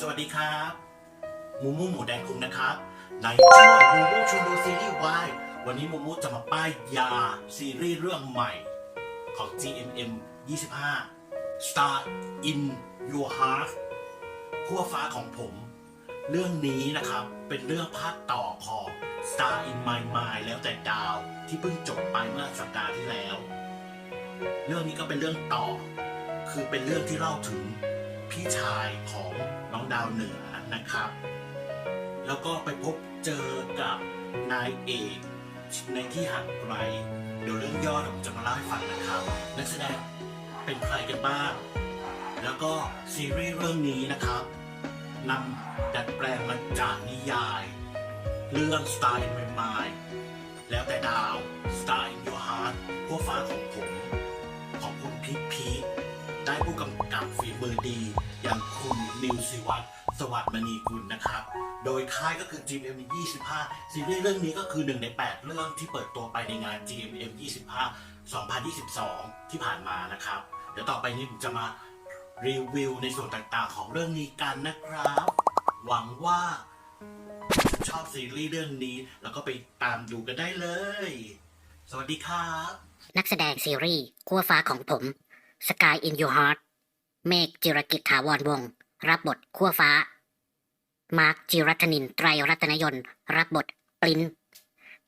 สวัสดีครับมูมูหมูแดงคุงนะครับ ในช่วงมูมูชวนดูซีรีส์วายวันนี้มูมูจะมาป้ายยาซีรีส์เรื่องใหม่ของ GMM 25 Star in Your Heart ขั้วฟ้าของผม เรื่องนี้นะครับเป็นเรื่องภาคต่อของ Star in My Mind แล้วแต่ดาวที่เพิ่งจบไปเมื่อสัปดาห์ที่แล้ว เรื่องนี้ก็เป็นเรื่องต่อ คือเป็นเรื่องที่เล่าถึงพี่ชายของน้อง ดาวเหนือนะครับ แล้วก็ไปพบเจอกับนายเอกในที่ห่างไกลเดี๋ยวเรื่องย่อผมจะมาเล่าให้ฟังนะครับ นักแสดงเป็นใครกันบ้าง แล้วก็ซีรีส์เรื่องนี้นะครับนำดัดแปลงมาจากนิยาย เรื่อง Star in My Mind แล้วแต่ดาว Star in Your Heart พวกฟ้าของผม ของคุณพีพีได้ผู้กำกับฝีมือดี อย่างคุณนิวัตรสวัสดิ์มณีกุลนะครับ โดยค่ายก็คือ GMM 25 ซีรีส์เรื่องนี้ก็คือหนึ่งใน 8 เรื่องที่เปิดตัวไปในงาน GMM 25 2022 ที่ผ่านมานะครับ เดี๋ยวต่อไปนี้ผมจะมารีวิวในส่วนต่างๆ ของเรื่องนี้กันนะครับ หวังว่าชอบซีรีส์เรื่องนี้ แล้วก็ไปตามดูกันได้เลย สวัสดีครับ นักแสดงซีรีส์ขั้วฟ้าของผม Sky in Your Heart เมฆจิรกิจถาวรวงศ์ รับบทขั้วฟ้า มาร์คจิรัตนินไตรรัตนยนต์ รับบทปลิน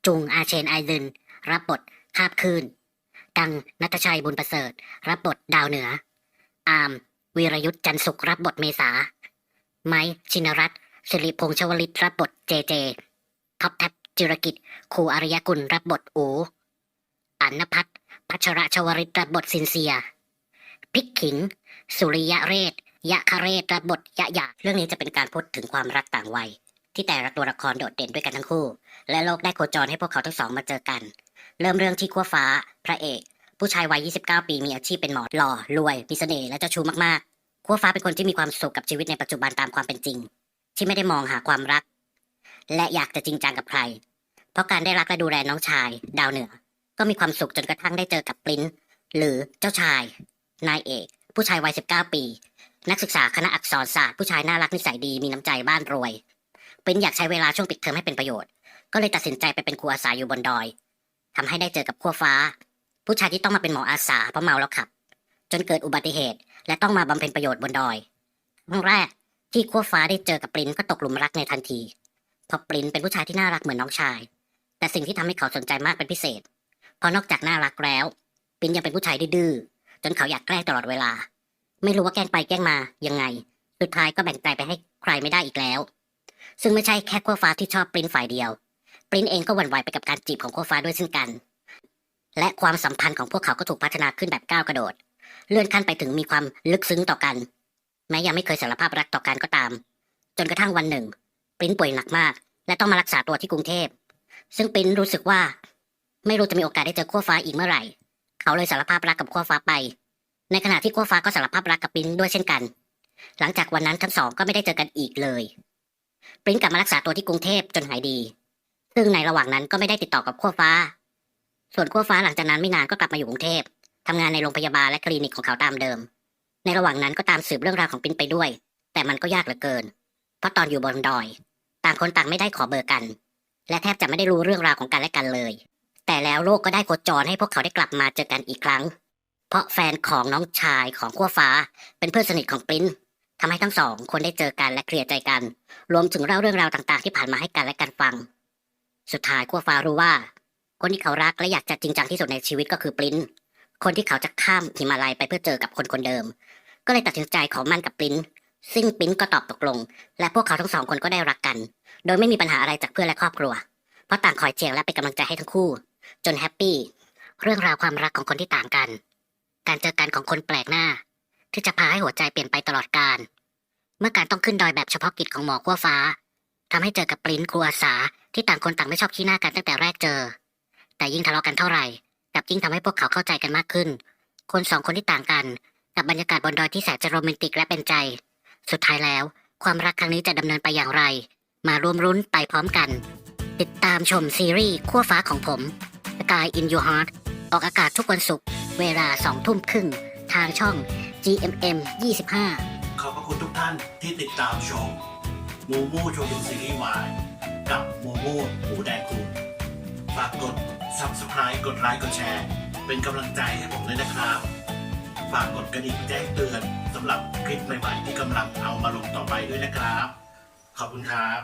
จุงอาเชนไอเดนรับบทคาบคืนดังนัทชัยบุญประเสริฐ รับบทดาวเหนือ อาร์มวีรยุทธ์จันสุขรับบทเมษา ไม้ชินรัตน์สิริพงษ์ชวลิตรับบทเจเจท็อปแท็บจิรกิจครูอารยกุลรับบทอูอันนพัฒน์พัชระชวริตรับบทซินเซีย พิกขิง สุริยะเรศ ยะคเรศรับทยะหยาเรื่องนี้จะเป็นการพูดถึงความรักต่างวัย ที่แต่ละตัวละครโดดเด่นด้วยกันทั้งคู่ และโลกได้โคจรให้พวกเขาทั้งสองมาเจอกัน เริ่มเรื่องที่ขั้วฟ้า พระเอก ผู้ชายวัย 29 ปีมีอาชีพเป็นหมอหล่อรวยมีเสน่ห์และเจ้าชู้มากๆขั้วฟ้าเป็นคนที่มีความสุขกับชีวิตในปัจจุบันตามความเป็นจริง ที่ไม่ได้มองหาความรัก และอยากจะจริงจังกับใคร เพราะการได้รักและดูแลน้องชาย ดาวเหนือ ก็มีความสุขจนกระทั่งได้เจอกับปริ้นหรือเจ้าชาย นายเอก ผู้ชายวัย 19 ปี นักศึกษาคณะอักษรศาสตร์ผู้ชายน่ารักนิสัยดีมีน้ำใจบ้านรวยปริ้นอยากใช้เวลาช่วงปิดเทอมให้เป็นประโยชน์ ก็เลยตัดสินใจไปเป็นครูอาสาอยู่บนดอยทำให้ได้เจอกับขั้วฟ้า ผู้ชายที่ต้องมาเป็นหมออาสาเพราะเมาแล้วขับ จนเกิดอุบัติเหตุ และต้องมาบำเพ็ญประโยชน์บนดอยครั้งแรกที่ขั้วฟ้าได้เจอกับปริ้นก็ตกหลุมรักในทันทีเพราะปริ้นเป็นผู้ชายที่น่ารักเหมือนน้องชาย แต่สิ่งที่ทำให้เขาสนใจมากเป็นพิเศษเพราะนอกจากน่ารักแล้วปรินยังเป็นผู้ชายดื้อจนเขาอยากแกล้งตลอดเวลา ไม่รู้ว่าแกล้งไปแกล้งมายังไง สุดท้ายก็แบ่งใจไปให้ใครไม่ได้อีกแล้ว ซึ่งไม่ใช่แค่ขั้วฟ้าที่ชอบปริ้นฝ่ายเดียว ปริ้นเองก็หวั่นไหวไปกับการจีบของขั้วฟ้าด้วยเช่นกัน และความสัมพันธ์ของพวกเขาก็ถูกพัฒนาขึ้นแบบก้าวกระโดด เลื่อนขั้นไปถึงมีความลึกซึ้งต่อกัน แม้ยังไม่เคยสารภาพรักต่อกันก็ตาม จนกระทั่งวันหนึ่ง ปริ้นป่วยหนักมาก และต้องมารักษาตัวที่กรุงเทพ ซึ่งปริ้นรู้สึกว่า ไม่รู้จะมีโอกาสได้เจอขั้วฟ้าอีกเมื่อไหร่ เขาเลยสารภาพรักกับขั้วฟ้าไป ในขณะที่ขั้วฟ้าก็สารภาพรักกับปริ้นด้วยเช่นกัน หลังจากวันนั้นทั้งสองก็ไม่ได้เจอกันอีกเลย ปริ้นกลับมารักษาตัวที่กรุงเทพจนหายดี ซึ่งในระหว่างนั้นก็ไม่ได้ติดต่อกับขั้วฟ้า ส่วนขั้วฟ้าหลังจากนั้นไม่นานก็กลับมาอยู่กรุงเทพทำงานในโรงพยาบาลและคลินิกของเขาตามเดิม ในระหว่างนั้นก็ตามสืบเรื่องราวของปริ้นไปด้วย แต่มันก็ยากเหลือเกิน เพราะตอนอยู่บนดอย ต่างคนต่างไม่ได้ขอเบอร์กัน และแทบจะไม่ได้รู้เรื่องราวของกันและกันเลย แต่แล้วโลกก็ได้โคจรให้พวกเขาได้กลับมาเจอกันอีกครั้ง เพราะแฟนของน้องชายของขั้วฟ้า เป็นเพื่อนสนิทของปริ้นทำให้ทั้งสองคนได้เจอกันและเคลียร์ใจกัน รวมถึงเล่าเรื่องราวต่างๆ ที่ผ่านมาให้กันและกันฟัง สุดท้ายขั้วฟ้ารู้ว่า คนที่เขารักและอยากจะจริงจังที่สุดในชีวิตก็คือปริ้นคนที่เขาจะข้ามหิมาลัยไปเพื่อเจอกับคนคนเดิม ก็เลยตัดสินใจขอมั่นกับปริ้นซึ่งปริ้นก็ตอบตกลง และพวกเขาทั้งสองคนก็ได้รักกัน โดยไม่มีปัญหาอะไรจากเพื่อนและครอบครัว เพราะต่างคอยเชียร์และเป็นกำลังใจให้ทั้งคู่ จนแฮปปี้เรื่องราวความรักของคนที่ต่างกัน การเจอกันของคนแปลกหน้า ที่จะพาให้หัวใจเปลี่ยนไปตลอดกาลเมื่อการต้องขึ้นดอยแบบเฉพาะกิจของหมอขั้วฟ้าทำให้เจอกับปริ้นครูอาสาที่ต่างคนต่างไม่ชอบขี้หน้ากันตั้งแต่แรกเจอ แต่ยิ่งทะเลาะกันเท่าไหร่กับยิ่งทำให้พวกเขาเข้าใจกันมากขึ้น คนสองคนที่ต่างกัน กับบรรยากาศบนดอยที่แสนจะโรแมนติกและเป็นใจ สุดท้ายแล้ว ความรักครั้งนี้จะดำเนินไปอย่างไร มาร่วมรุ้นไปพร้อมกัน ติดตามชมซีรีส์ขั้วฟ้าของผม Sky in Your Heart ออกอากาศทุกวันศุกร์ เวลาสองทุ่มครึ่งทางช่อง GMM 25 ขอบพระคุณทุกท่านที่ติดตามชมมูมูโชว์ดูซีรีส์วายกับมูมูหมูแดงคุณฝากกด subscribe กดไลค์กดแชร์ เป็นกำลังใจให้ผมด้วยนะครับ ฝากกดกระดิ่งแจ้งเตือนสำหรับคลิปใหม่ๆที่กำลังเอามาลงต่อไปด้วยนะครับ ขอบคุณครับ